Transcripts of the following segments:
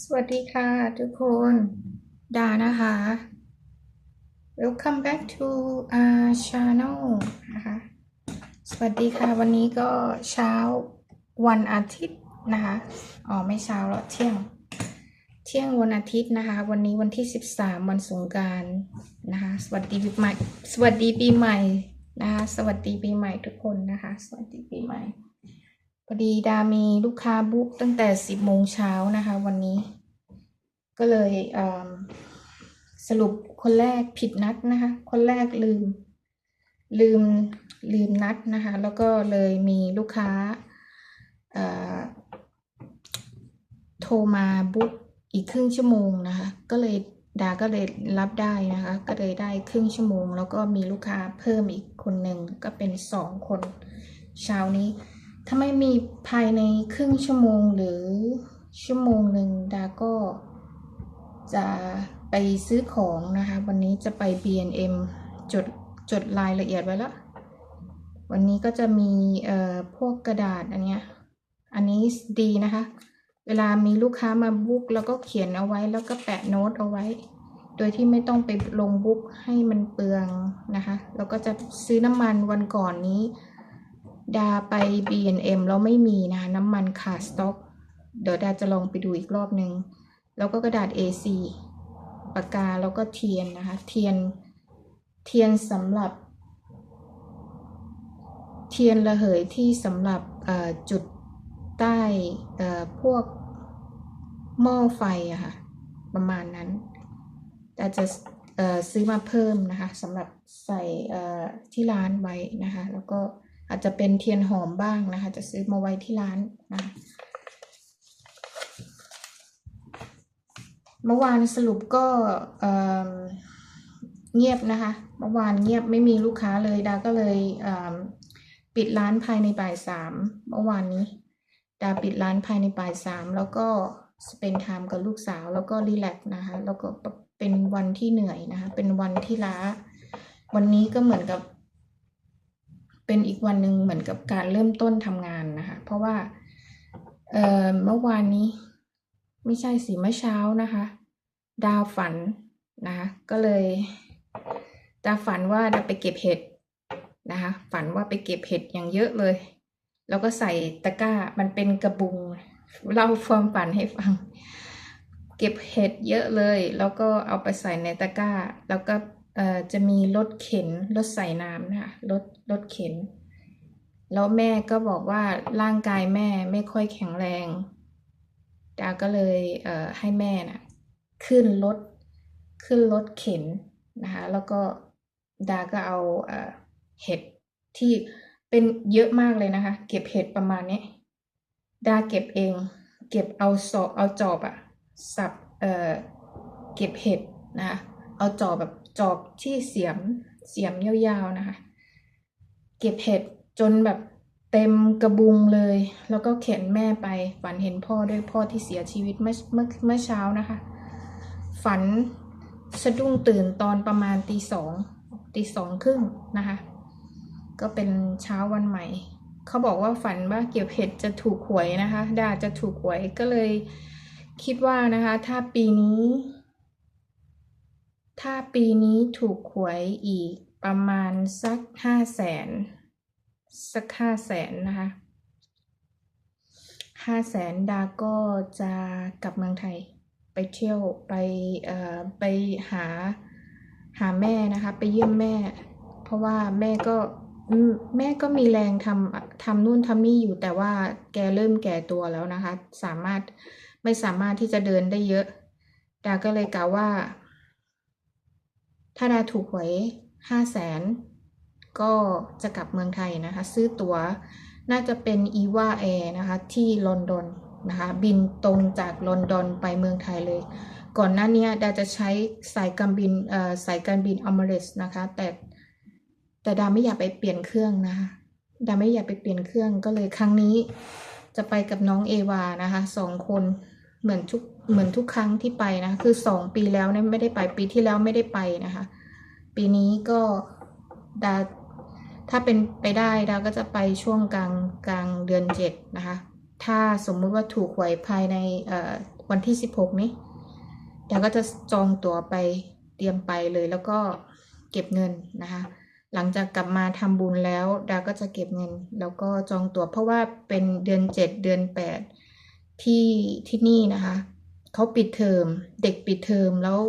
สวัสดีค่ะทุกคนดานะคะ Welcome back to our channel นะคะ สวัสดีค่ะ วันนี้ก็เช้าวันอาทิตย์นะคะ อ๋อ ไม่เช้าแล้วเที่ยง เที่ยงวันอาทิตย์นะคะ วันนี้วันที่ 13 วันสงการนะคะ สวัสดีปีใหม่ สวัสดีปีใหม่นะคะ สวัสดีปีใหม่ทุกคนนะคะ สวัสดีปีใหม่ อดีดามีลูกค้าบุ๊กตั้งแต่10โมงเช้านะคะ วันนี้ ก็เลยเสรุปคนแรกผิดนัดนะคะ คนแรกลืม ลืมลืมนัดนะคะ แล้วก็เลยมีลูกค้าโทรมาบุ๊กอีกครึ่งชั่วโมงนะคะ ก็เลยดาก็เลยรับได้นะคะ ก็เลยได้ครึ่งชั่วโมง แล้วก็มีลูกค้าเพิ่มอีกคนหนึ่งก็เป็นสองคน เช้านี้ ถ้าไม่มีภายในครึ่งชั่วโมงหรือชั่วโมงหนึ่งดาก็จะไปซื้อของนะคะ วันนี้จะไป B&M จดจดรายละเอียดไว้แล้ว วันนี้ก็จะมีเอ่อพวกกระดาษอันเนี้ย อันนี้ดีนะคะ เวลามีลูกค้ามาบุ๊กแล้วก็เขียนเอาไว้แล้วก็แปะโน้ตเอาไว้ โดยที่ไม่ต้องไปลงบุ๊กให้มันเปลืองนะคะ แล้วก็จะซื้อน้ำมันวันก่อนนี้ ดาไป B&M แล้วไม่มีนะคะน้ำมันขาดสต็อก เดี๋ยวดาจะลองไปดูอีกรอบหนึ่งแล้วก็กระดาษ A4 ปากกาแล้วก็เทียนนะคะ เทียนเทียนสำหรับ เทียนระเหยที่สำหรับจุดใต้พวกหม้อไฟอะค่ะ ประมาณนั้นแต่จะซื้อมาเพิ่มนะคะสำหรับใส่ที่ร้านไว้นะคะ แล้วก็ อาจจะเป็นเทียนหอมบ้างนะคะ จะซื้อมาไว้ที่ร้านนะเมื่อวานสรุปก็เเงียบนะคะ เมื่อวานเงียบไม่มีลูกค้าเลยดาก็เลยเปิดร้านภายในบ่ายสามเมื่อวานนี้ดาปิดร้านภายในบ่ายสามแล้วก็สเปนไทม์กับลูกสาวแล้วก็รีแลกนะคะแล้วก็เป็นวันที่เหนื่อยนะคะ เป็นวันที่ล้า วันนี้ก็เหมือนกับ เป็นอีกวันหนึ่งเหมือนกับการเริ่มต้นทำงานนะคะ เพราะว่าเอ่อเมื่อวานนี้ไม่ใช่สิเมื่อเช้านะคะ ดาวฝันนะคะก็เลยดาวฝันว่าดาวไปเก็บเห็ดนะคะ ฝันว่าไปเก็บเห็ดอย่างเยอะเลย แล้วก็ใส่ตะกร้ามันเป็นกระบุงเล่าความฝันให้ฟัง เก็บเห็ดเยอะเลย แล้วก็เอาไปใส่ในตะกร้า แล้วก็ จะมีรถเข็นรถใส่น้ำนะคะรถรถเข็น แล้วแม่ก็บอกว่าร่างกายแม่ไม่ค่อยแข็งแรงดาก็เลยเออให้แม่น่ะขึ้นรถขึ้นรถเข็นนะคะแล้วก็ดาก็เอาเออเห็ดที่เป็นเยอะมากเลยนะคะ เก็บเห็ดประมาณนี้ดาเก็บเอง เก็บเอาสอบเอาจอบอะสับเอ่อเก็บเห็ดนะคะเอาจอบแบบ จอบที่เสียมเสียมยาวๆนะคะ เก็บเห็ดจนแบบเต็มกระบุงเลย แล้วก็เข็นแม่ไป ฝันเห็นพ่อด้วยพ่อที่เสียชีวิตเมื่อเมื่อเมื่อเช้านะคะ ฝันสะดุ้งตื่นตอนประมาณตีสองตีสองครึ่งนะคะ ก็เป็นเช้าวันใหม่ เขาบอกว่าฝันว่าเกี่ยวเห็ดจะถูกหวยนะคะดาจะถูกหวยก็เลยคิดว่านะคะ ถ้าปีนี้ ถ้าปีนี้ถูกหวยอีกประมาณสักห้าแสนสักห้าแสนนะคะห้าแสนดาก็จะกลับเมืองไทย ไปเที่ยวไปเอ่อไปหาหาแม่นะคะ ไปเยี่ยมแม่ เพราะว่าแม่ก็แม่ก็มีแรงทำทำนู่นทำนี่อยู่แต่ว่าแกเริ่มแก่ตัวแล้วนะคะ สามารถไม่สามารถที่จะเดินได้เยอะดาก็เลยกล่าวว่า ถ้าดาถูกหวยห้าแสนก็จะกลับเมืองไทยนะคะ ซื้อตั๋วน่าจะเป็นอีวาแอร์นะคะ ที่ลอนดอนนะคะ บินตรงจากลอนดอนไปเมืองไทยเลย ก่อนหน้านี้ดาจะใช้สายการบินเอ่อสายการบินอ m มร t สนะคะ แต่แต่ดาไม่อยากไปเปลี่ยนเครื่องนะคะดาไม่อยากไปเปลี่ยนเครื่องก็เลยครั้งนี้จะไปกับน้องเอวานะคะสองคน เหมือนทุกเหมือนทุกครั้งที่ไปนะ คือสองปีแล้วเนี่ยไม่ได้ไปปีที่แล้วไม่ได้ไปนะคะ ปีนี้ก็ดาถ้าเป็นไปได้ดาก็จะไปช่วงกลางกลางเดือนเจ็ดนะคะ ถ้าสมมุติว่าถูกหวยภายในเอ่อวันที่สิบหกนี้ดาก็จะจองตั๋วไปเตรียมไปเลยแล้วก็เก็บเงินนะคะ หลังจากกลับมาทำบุญแล้วดาก็จะเก็บเงิน แล้วก็จองตั๋วเพราะว่าเป็นเดือนเจ็ดเดือนแปด ที่ที่นี่นะคะเขาปิดเทอมเด็กปิดเทอมแล้ว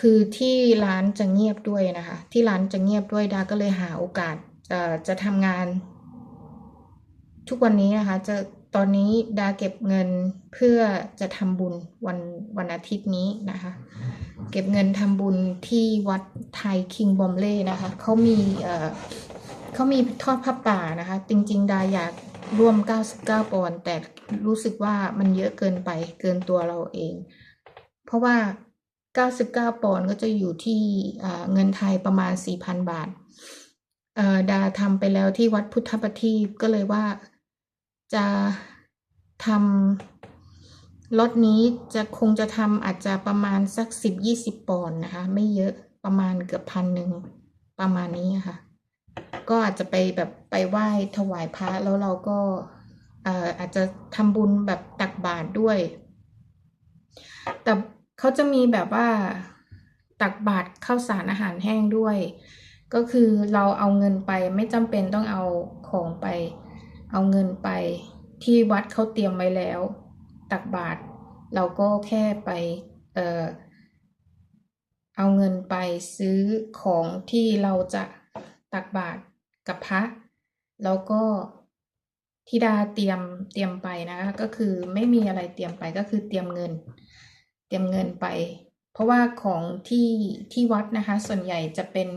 คือที่ร้านจะเงียบด้วยนะคะ ที่ร้านจะเงียบด้วยดาก็เลยหาโอกาสเอ่อจะทำงาน ทุกวันนี้นะคะ จะตอนนี้ดาเก็บเงินเพื่อจะทำบุญวันวันอาทิตย์นี้นะคะ เก็บเงินทำบุญที่วัดไทยคิงบอมเล่นะคะเขามีเอ่อเขามีทอดผ้าป่านะคะ จริง ๆ ดาอยาก ร่วม 99ปอนด์แต่รู้สึกว่ามันเยอะเกินไปเกินตัวเราเอง เพราะว่า 99 ปอนด์ก็จะอยู่ที่เงินไทยประมาณ 4,000 บาทดาทำไปแล้วที่วัดพุทธประทีปก็เลยว่าจะทำรถนี้จะคงจะทำอาจจะประมาณสักสิบยี่สิบปอนด์นะคะ ไม่เยอะประมาณเกือบพันหนึ่งประมาณนี้ค่ะ ก็อาจจะไปแบบไปไหว้ถวายพระแล้วเราก็เอ่ออาจจะทำบุญแบบตักบาตรด้วย แต่เขาจะมีแบบว่าตักบาตรข้าวสารอาหารแห้งด้วย ก็คือเราเอาเงินไปไม่จำเป็นต้องเอาของไป เอาเงินไปที่วัดเขาเตรียมไว้แล้ว ตักบาตรเราก็แค่ไปเออเอาเงินไปซื้อของที่เราจะตักบาตร กับพระ แล้วก็ธิดาเตรียมเตรียมไปนะคะก็คือไม่มีอะไรเตรียมไปก็คือเตรียมเงิน เตรียมเงินไป เพราะว่าของที่ที่วัดนะคะ ส่วนใหญ่จะเป็น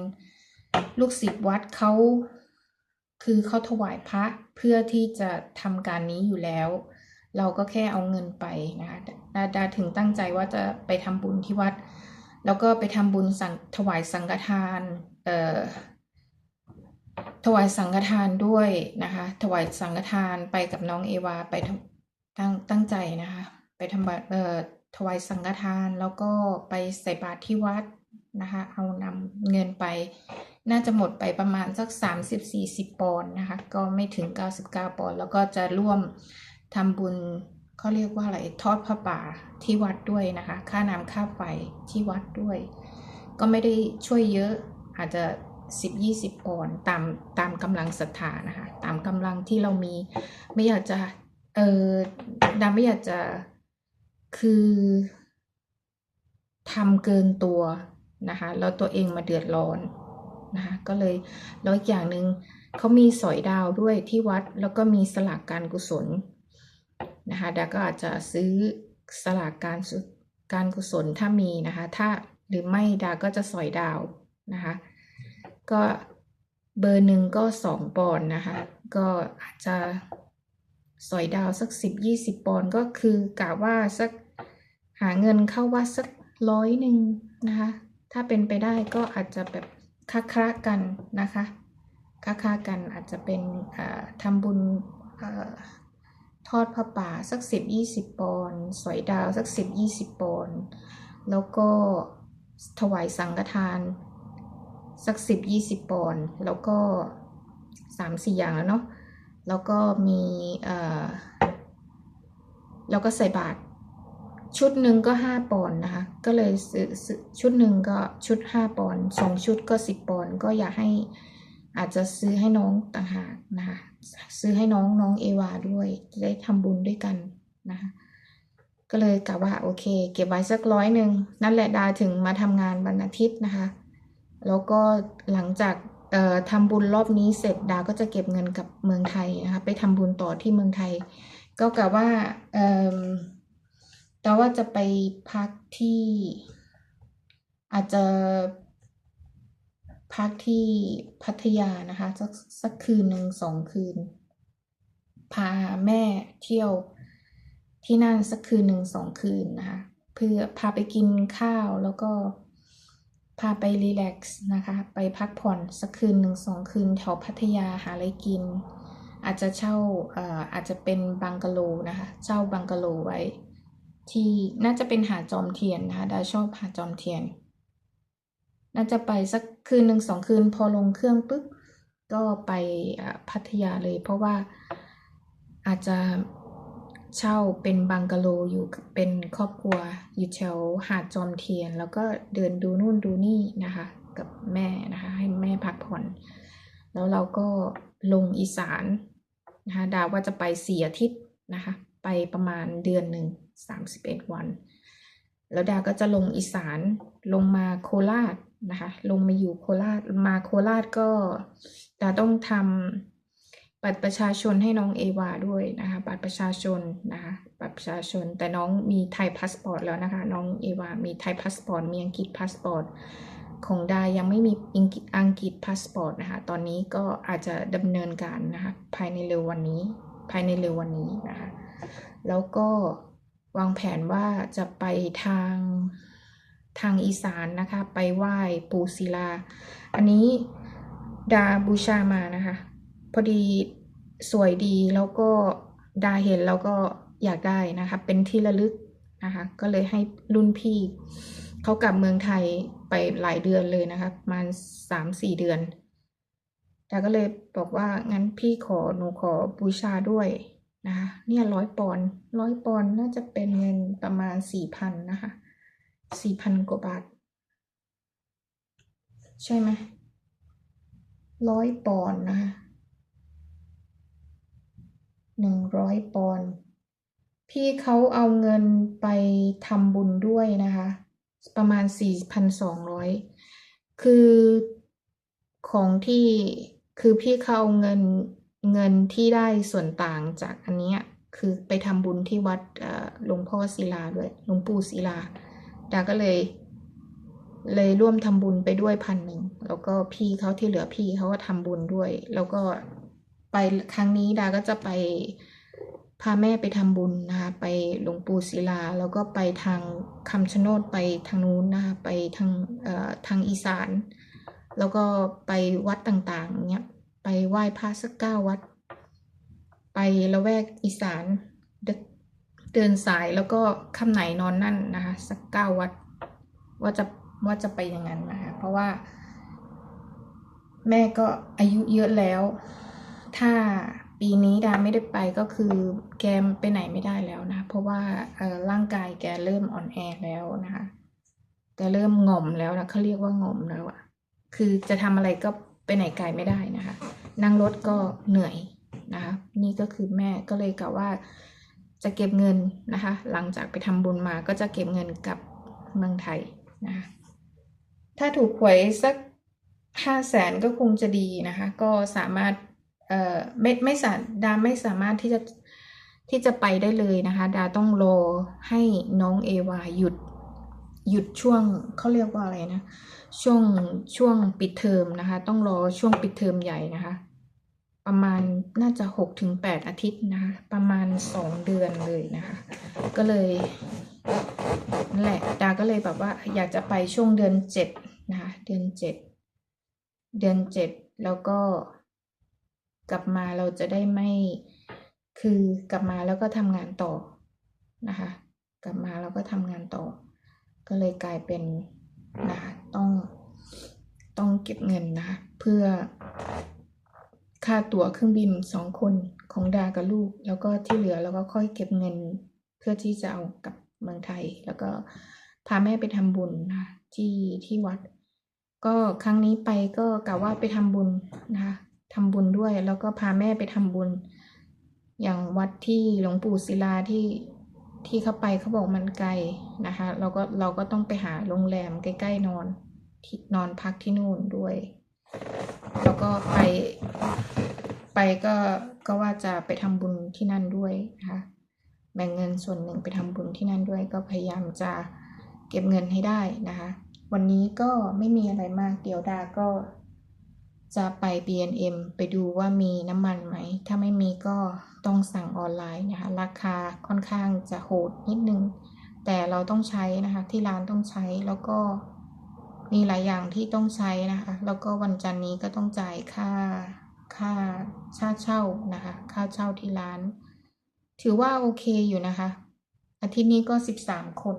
ลูกศิษย์วัดเขาคือเขาถวายพระเพื่อที่จะทำการนี้อยู่แล้ว เราก็แค่เอาเงินไปนะคะดาดาถึงตั้งใจว่าจะไปทำบุญที่วัด แล้วก็ไปทำบุญสังถวายสังฆทานเอ่อ ถวายสังฆทานด้วยนะคะ ถวายสังฆทานไปกับน้องเอวาไปตั้งตั้งใจนะคะ ไปทำบัตรเอ่อถวายสังฆทานแล้วก็ไปใส่บาตรที่วัดนะคะ เอานำเงินไป น่าจะหมดไปประมาณสัก 30-40 ปอนด์นะคะ ก็ไม่ถึง 99 ปอนด์แล้วก็จะร่วมทำบุญเขาเรียกว่าอะไรทอดผ้าป่าที่วัดด้วยนะคะ ค่าน้ำค่าไฟที่วัดด้วย ก็ไม่ได้ช่วยเยอะอาจจะ 10-20ปอนตามตามกำลังศรัทธานะคะตามกำลังที่เรามีไม่อยากจะเออดาไม่อยากจะคือทำเกินตัวนะคะแล้วตัวเองมาเดือดร้อนนะคะก็เลยแล้วอีกอย่างหนึ่งเขามีสอยดาวด้วยที่วัดแล้วก็มีสลากการกุศลนะคะดาก็อาจจะซื้อสลากการการกุศลถ้ามีนะคะ ถ้าหรือไม่ดาก็จะสอยดาวนะคะ ก็เบอร์หนึ่งก็สองปอนด์นะคะ ก็อาจจะสอยดาวสักสิบยี่สิบปอนด์ก็คือกะว่าสักหาเงินเข้าวัดสักร้อยหนึ่งนะคะ ถ้าเป็นไปได้ก็อาจจะแบบค้าคากันนะคะค้าคากันอาจจะเป็นอ่าทำบุญอทอดผ้าป่าสักสิบยี่สิบปอนด์สอยดาวสักสิบยี่สิบปอนด์แล้วก็ถวายสังฆทาน สักสิบยี่สิบปอนด์แล้วก็สามสี่อย่างแล้วเนาะแล้วก็มีเอ่อแล้วก็ใส่บาตรชุดหนึ่งก็ห้าปอนด์นะคะ ก็เลยซื้อซื้อชุดหนึ่งก็ชุดห้าปอนด์สองชุดก็สิบปอนด์ก็อยากให้อาจจะซื้อให้น้องต่างหากนะคะซื้อให้น้องน้องเอวาด้วยจะได้ทำบุญด้วยกันนะคะก็เลยกะว่าโอเค เก็บไว้สักร้อยหนึ่งนั่นแหละดาถึงมาทำงานวันอาทิตย์นะคะ แล้วก็หลังจากทำบุญรอบนี้เสร็จดาก็จะเก็บเงินกับเมืองไทยนะคะไปทำบุญต่อที่เมืองไทย ก็กะว่าเอ่ว่าจะไปพักที่อาจจะพักที่พัทยานะคะสักสักคืนหนึ่งสองคืน พาแม่เที่ยวที่นั่นสักคืนหนึ่งสองคืนนะคะเพื่อพาไปกินข้าวแล้วก็ พาไปรีแลกซ์นะคะ ไปพักผ่อนสักคืนหนึ่งสองคืนแถวพัทยาหาอะไรกิน อาจจะเช่าเอ่อาจจะเป็นบังกะโลนะคะ เช่าบังกะโลไว้ ที่น่าจะเป็นหาดจอมเทียนนะคะดาชอบหาจอมเทียน น่าจะไปสักคืนหนึ่งสองคืนพอลงเครื่องปุ๊บก็ไปพัทยาเลย เพราะว่าอาจจะ เช่าเป็นบังกะโลอยู่เป็นครอบครัวอยู่แถวหาดจอมเทียน แล้วก็เดินดูนู่นดูนี่นะคะ กับแม่นะคะ ให้แม่พักผ่อน แล้วเราก็ลงอีสานนะคะดาวว่าจะไปสี่อาทิตย์นะคะ ไปประมาณเดือนหนึ่งสามสิบเอ็ดวัน แล้วดาก็จะลงอีสานลงมาโคราชนะคะ ลงมาอยู่โคราชมาโคราชก็ดาต้องทำ บัตรประชาชนให้น้องเอวาด้วยนะคะบัตรประชาชนนะคะบัตรประชาชน แต่น้องมีไทยพาสปอร์ตแล้วนะคะ น้องเอวามีไทยพาสปอร์ตมีอังกฤษพาสปอร์ตของดายังไม่มีอังกฤษอังกฤษพาสปอร์ตนะคะตอนนี้ก็อาจจะดำเนินการนะคะภายในเร็ววันนี้ ภายในเร็ววันนี้นะคะแล้วก็วางแผนว่าจะไปทางทางอีสานนะคะ ไปไหว้ปูศิลา อันนี้ดาบูชามานะคะ พอดีสวยดีแล้วก็ดาเห็นแล้วก็อยากได้นะคะ เป็นที่ระลึกนะคะ ก็เลยให้รุ่นพี่เขากลับเมืองไทยไปหลายเดือนเลยนะคะประมาณสามสี่เดือนดาก็เลยบอกว่างั้นพี่ขอหนูขอบูชาด้วยนะคะเนี่ยร้อยปอนร้อยปอนน่าจะเป็นเงินประมาณสี่พันนะคะสี่พันกว่าบาท ใช่ไหมร้อยปอนนะคะ หนึ่งร้อยปอนด์พี่เขาเอาเงินไปทำบุญด้วยนะคะ ประมาณสี่พันสองร้อยคือของที่คือพี่เขาเอาเงินเงินที่ได้ส่วนต่างจากอันเนี้ยคือไปทำบุญที่วัดหลวงพ่อศิลาด้วยหลวงปู่ศิลาดาก็เลย เลยร่วมทำบุญไปด้วยพันหนึ่งแล้วก็พี่เขาที่เหลือพี่เขาก็ทำบุญด้วย แล้วก็ ไปครั้งนี้ดาก็จะไปพาแม่ไปทำบุญนะคะไปหลวงปู่ศิลา แล้วก็ไปทางคำชะโนดไปทางนู้นนะคะไปทางเอ่อทางอีสาน แล้วก็ไปวัดต่างๆเนี้ยไปไหว้พระสักเก้าวัด ไปละแวกอีสานเดินเดินสายแล้วก็ค่ำไหนนอนนั่นนะคะสักเก้าวัด ว่าจะว่าจะไปอย่างนั้นนะคะเพราะว่า แม่ก็อายุเยอะแล้ว ถ้าปีนี้ดาไม่ได้ไปก็คือแกไปไหนไม่ได้แล้วนะ เพราะว่าเออร่างกายแกเริ่มอ่อนแอแล้วนะคะแกเริ่มง่อมแล้วนะเขาเรียกว่าง่อมแล้วอะคือจะทำอะไรก็ไปไหนไกลไม่ได้นะคะ นั่งรถก็เหนื่อยนะคะ นี่ก็คือแม่ก็เลยกะว่าจะเก็บเงินนะคะ หลังจากไปทำบุญมาก็จะเก็บเงินกลับเมืองไทยนะคะถ้าถูกหวยสักห้าแสนก็คงจะดีนะคะ ก็สามารถ ไม่ไม่สาดาไม่สามารถที่จะที่จะไปได้เลยนะคะ ดาต้องรอให้น้องเอวาหยุดหยุดช่วงเขาเรียกว่าอะไรนะ ช่วงช่วงปิดเทอมนะคะ ต้องรอช่วงปิดเทอมใหญ่นะคะ ประมาณน่าจะหกถึงแปดอาทิตย์นะคะ ประมาณสองเดือนเลยนะคะ ก็เลยนั่นแหละดาก็เลยแบบว่าอยากจะไปช่วงเดือนเจ็ดนะคะ เดือนเจ็ดเดือนเจ็ดแล้วก็ กลับมาเราจะได้ไม่คือกลับมาแล้วก็ทำงานต่อนะคะ กลับมาแล้วก็ทำงานต่อ ก็เลยกลายเป็นนะคะต้องต้องเก็บเงินนะคะเพื่อค่าตั๋วเครื่องบินสองคนของดากับลูก แล้วก็ที่เหลือเราก็ค่อยเก็บเงินเพื่อที่จะเอากลับเมืองไทย แล้วก็พาแม่ไปทำบุญนะคะที่ที่วัด ก็ครั้งนี้ไปก็กะว่าไปทำบุญนะคะ ทำบุญด้วย แล้วก็พาแม่ไปทำบุญ อย่างวัดที่หลวงปู่ศิลาที่ที่เข้าไปเขาบอกมันไกลนะคะ เราก็เราก็ต้องไปหาโรงแรมใกล้ๆนอนที่นอนพักที่นู่นด้วย แล้วก็ไปไปก็ก็ว่าจะไปทำบุญที่นั่นด้วยนะคะแบ่งเงินส่วนหนึ่งไปทำบุญที่นั่นด้วย ก็พยายามจะเก็บเงินให้ได้นะคะ วันนี้ก็ไม่มีอะไรมากเดี๋ยวดาก็ จะไป B&M ไปดูว่ามีน้ำมันไหม ถ้าไม่มีก็ต้องสั่งออนไลน์นะคะ ราคาค่อนข้างจะโหดนิดนึง แต่เราต้องใช้นะคะ ที่ร้านต้องใช้ แล้วก็มีหลายอย่างที่ต้องใช้นะคะ แล้วก็วันจันนี้ก็ต้องจ่ายค่า ค่าค่าเช่านะคะ ค่าเช่าที่ร้าน ถือว่าโอเคอยู่นะคะ อาทิตย์นี้ก็สิบสามคน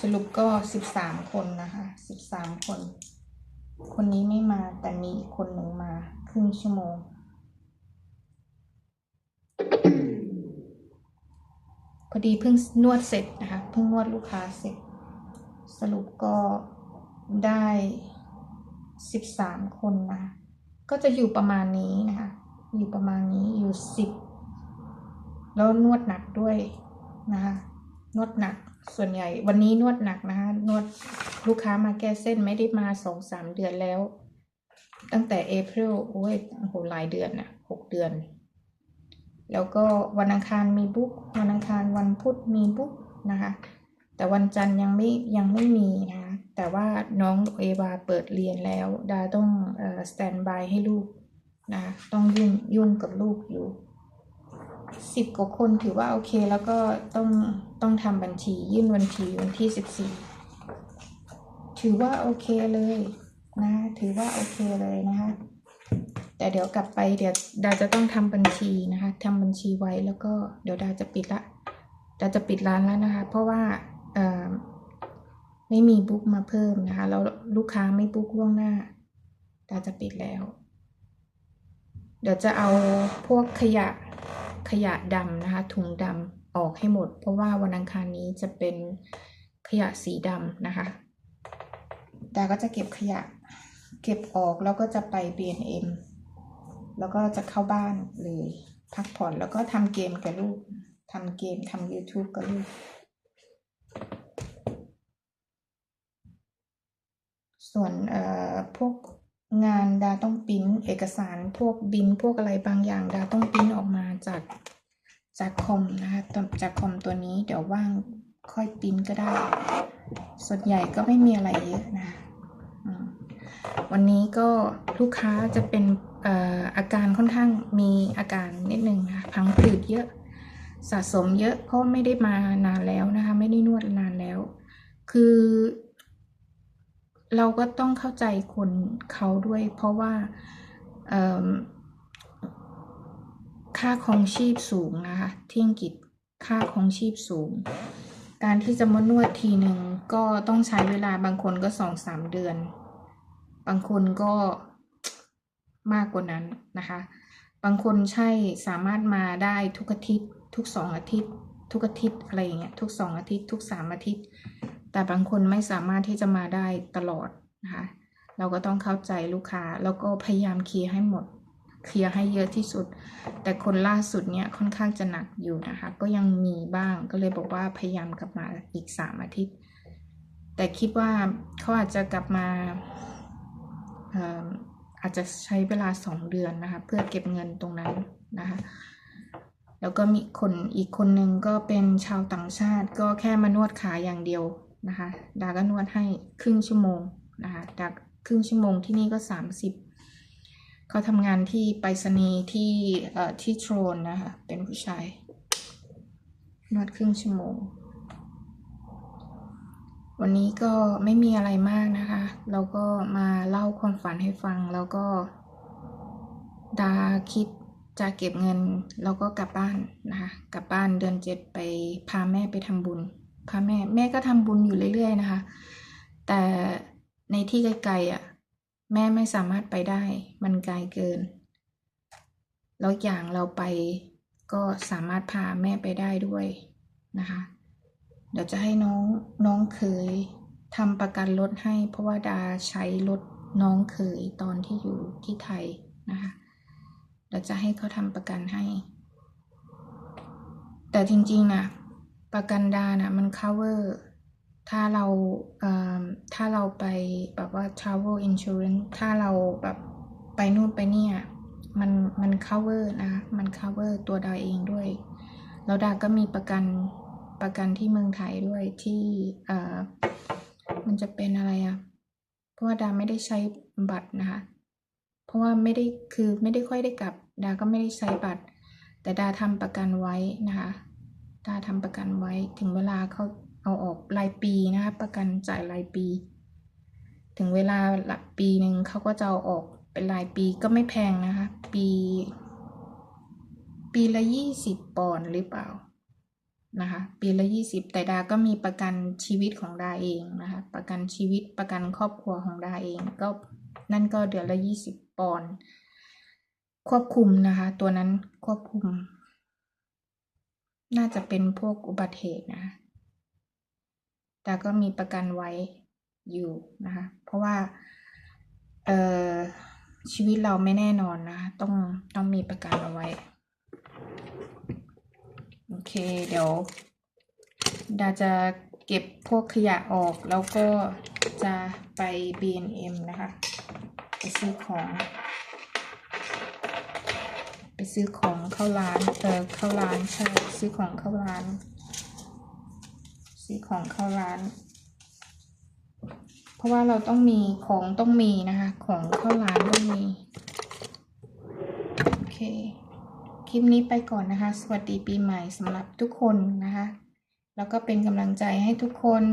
สรุปก็สิบสามคนนะคะสิบสามคน คนนี้ไม่มาแต่มีอีกคนหนึ่งมาครึ่งชั่วโมง พอดีเพิ่งนวดเสร็จนะคะ เพิ่งนวดลูกค้าเสร็จ สรุปก็ได้สิบสามคนนะก็จะอยู่ประมาณนี้นะคะ อยู่ประมาณนี้อยู่สิบแล้วนวดหนักด้วยนะคะ นวดหนักส่วนใหญ่ วันนี้นวดหนักนะคะ นวด ลูกค้ามาแก้เส้นไม่ได้มาสองสามเดือนแล้ว ตั้งแต่เอพ i l โอ้ยโหหลายเดือนนะหกเดือน แล้วก็วันอังคารมีบุ๊กวันอังคารวันพุธมีบุ๊กนะคะ แต่วันจันทร์ยังไม่ยังไม่มีนะคะแต่ว่าน้องเอวาเปิดเรียนแล้ว ดาต้องสแตนบายให้ลูกนะคะต้องยุ่งยุ่งกับลูกอยู่สิบกว่าคนถือว่าโอเค แล้วก็ต้องต้องทำบัญชียื่นบัญชีวันที่สิบสี่ ถือว่าโอเคเลยนะถือว่าโอเคเลยนะคะ แต่เดี๋ยวกลับไปเดี๋ยวดาจะต้องทำบัญชีนะคะทำบัญชีไว้แล้วก็เดี๋ยวดาจะปิดละดาจะปิดร้านแล้วนะคะ เพราะว่าไม่มีบุ๊กมาเพิ่มนะคะแล้วลูกค้าไม่บุ๊กล่วงหน้าดาจะปิดแล้ว เดี๋ยวจะเอาพวกขยะขยะดำนะคะ ถุงดำออกให้หมด เพราะว่าวันอังคารนี้จะเป็นขยะสีดำนะคะ ดาก็จะเก็บขยะ เก็บออกแล้วก็จะไป B&M แล้วก็จะเข้าบ้านเลย พักผ่อนแล้วก็ทำเกมกับลูกทำเกมทำ YouTube กับลูก ส่วนเอ่อพวกงานดาต้องปิ้นเอกสารพวกบินพวกอะไรบางอย่างดาต้องปิ้นออกมาจากจากคอมนะคะจากคอมตัวนี้เดี๋ยวว่าง ค่อยปิ้นก็ได้ ส่วนใหญ่ก็ไม่มีอะไรเยอะนะ วันนี้ก็ลูกค้าจะเป็นออาการค่อนข้างมีอาการนิดนึงนะคะพังผืดเยอะสะสมเยอะเพราะไม่ได้มานานแล้วนะคะ ไม่ได้นวดนานแล้ว คือ เราก็ต้องเข้าใจคนเขาด้วย เพราะว่าค่าครองชีพสูงนะคะที่อังกฤษค่าครองชีพสูง การที่จะมานวดทีหนึ่งก็ต้องใช้เวลาบางคนก็สองสามเดือน บางคนก็มากกว่านั้นนะคะ บางคนใช่สามารถมาได้ทุกอาทิตย์ ทุกสองอาทิตย์ ทุกอาทิตย์อะไรอย่างเงี้ยทุกสองอาทิตย์ ทุกสามอาทิตย์ แต่บางคนไม่สามารถที่จะมาได้ตลอดนะคะ เราก็ต้องเข้าใจลูกค้าแล้วก็พยายามเคลียร์ให้หมด เคลียร์ให้เยอะที่สุด แต่คนล่าสุดเนี่ยค่อนข้างจะหนักอยู่นะคะ ก็ยังมีบ้างก็เลยบอกว่าพยายามกลับมาอีกสามอาทิตย์ แต่คิดว่าเขาอาจจะกลับมาอาจจะใช้เวลาสองเดือนนะคะ เพื่อเก็บเงินตรงนั้นนะคะ แล้วก็มีคนอีกคนนึงก็เป็นชาวต่างชาติ ก็แค่มานวดขาอย่างเดียวนะคะ ดาก็นวดให้ครึ่งชั่วโมงนะคะดาครึ่งชั่วโมงที่นี่ก็สามสิบ เขาทำงานที่ไปรษณีย์ที่เอ่อที่โทรนนะคะ เป็นผู้ชายนวดครึ่งชั่วโมง วันนี้ก็ไม่มีอะไรมากนะคะ เราก็มาเล่าความฝันให้ฟังแล้วก็ ดาคิดจะเก็บเงินแล้วก็กลับบ้านนะคะ กลับบ้านเดือนเจ็ดไปพาแม่ไปทำบุญพาแม่แม่ก็ทำบุญอยู่เรื่อยๆนะคะ แต่ในที่ไกลๆอะ แม่ไม่สามารถไปได้ มันไกลเกิน แล้วอย่างเราไปก็สามารถพาแม่ไปได้ด้วยนะคะ เดี๋ยวจะให้น้องน้องเคยทำประกันรถให้ เพราะว่าดาใช้รถน้องเคยตอนที่อยู่ที่ไทยนะคะเดี๋ยวจะให้เขาทำประกันให้ แต่จริงๆนะประกันดานะมัน cover ถ้าเราเถ้าเราไปแบบว่า travel insurance ถ้าเราแบบไปนู่นไปเนี่ยมันมัน cover นะ มัน cover ตัวดาเองด้วย แล้วดาก็มีประกันประกันที่เมืองไทยด้วยที่เอ่อมันจะเป็นอะไรอะเพราะว่าดาไม่ได้ใช้บัตรนะคะ เพราะว่าไม่ได้คือไม่ได้ค่อยได้กลับ ดาก็ไม่ได้ใช้บัตร แต่ดาทำประกันไว้นะคะ ดาทำประกันไว้ถึงเวลาเขา เอาออกรายปีนะคะประกันจ่ายรายปี ถึงเวลาหละปีหนึ่งเขาก็จะเอาออกเป็นรายปีก็ไม่แพงนะคะ ปี ปีละยี่สิบปอนด์หรือเปล่านะคะปีละยี่สิบแต่ดาก็มีประกันชีวิตของดาเองนะคะประกันชีวิตประกันครอบครัวของดาเองก็นั่นก็เดือนละยี่สิบปอนด์ควบคุมนะคะ ตัวนั้นควบคุม น่าจะเป็นพวกอุบัติเหตุนะ แต่ก็มีประกันไว้อยู่นะคะ เพราะว่าเอ่อชีวิตเราไม่แน่นอนนะคะต้องต้องมีประกันเอาไว้ โอเค เดี๋ยว ดาจะเก็บพวกขยะออก แล้วก็จะไป B&M นะคะ ไปซื้อของ ไปซื้อของเข้าร้าน เออเข้าร้านใช่ ซื้อของเข้าร้าน ซื้อของเข้าร้าน เพราะว่าเราต้องมีของต้องมีนะคะ ของเข้าร้านต้องมี โอเค คลิปนี้ไปก่อนนะคะ สวัสดีปีใหม่สำหรับทุกคนนะคะ แล้วก็เป็นกำลังใจให้ทุกคน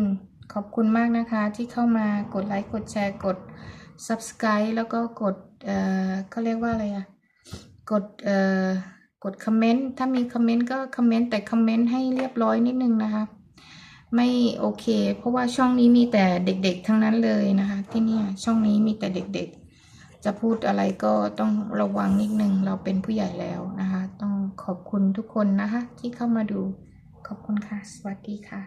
ขอบคุณมากนะคะที่เข้ามากดไลค์กดแชร์กด subscribe แล้วก็กด เอ่อเขาเรียกว่าอะไรอะกด เอ่อ กดคอมเมนต์ ถ้ามีคอมเมนต์ก็คอมเมนต์แต่คอมเมนต์ให้เรียบร้อยนิดนึงนะคะ ไม่โอเค เพราะว่าช่องนี้มีแต่เด็ก ๆ ทั้งนั้นเลยนะคะ ที่นี่ช่องนี้มีแต่เด็ก ๆ จะพูดอะไรก็ต้องระวังนิดนึงเราเป็นผู้ใหญ่แล้วนะคะ ต้องขอบคุณทุกคนนะคะ ที่เข้ามาดูขอบคุณค่ะ สวัสดีค่ะ